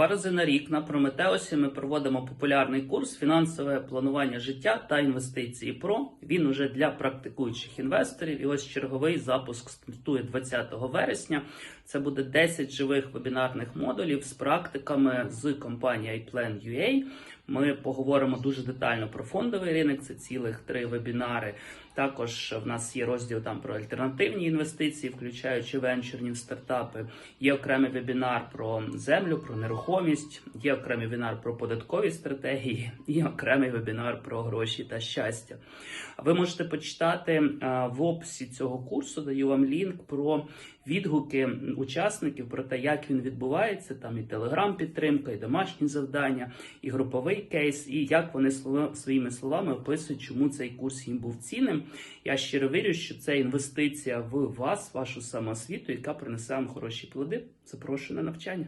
Два рази на рік на Прометеусі ми проводимо популярний курс фінансове планування життя та інвестиції. Про він уже для практикуючих інвесторів. І ось черговий запуск стартує 20 вересня. Це буде 10 живих вебінарних модулів з практиками з компанії iPlan.ua. Ми поговоримо дуже детально про фондовий ринок. Це цілих три вебінари. Також в нас є розділ там про альтернативні інвестиції, включаючи венчурні стартапи. Є окремий вебінар про землю, про нерухомість, є окремий вебінар про податкові стратегії, і окремий вебінар про гроші та щастя. Ви можете почитати е, в описі цього курсу, даю вам лінк про відгуки учасників про те, як він відбувається. Там і телеграм-підтримка, і домашні завдання, і груповий кейс, і як вони своїми словами описують, чому цей курс їм був цінним. Я щиро вірю, що це інвестиція в вас, вашу самоосвіту, яка принесе вам хороші плоди. Запрошую на навчання.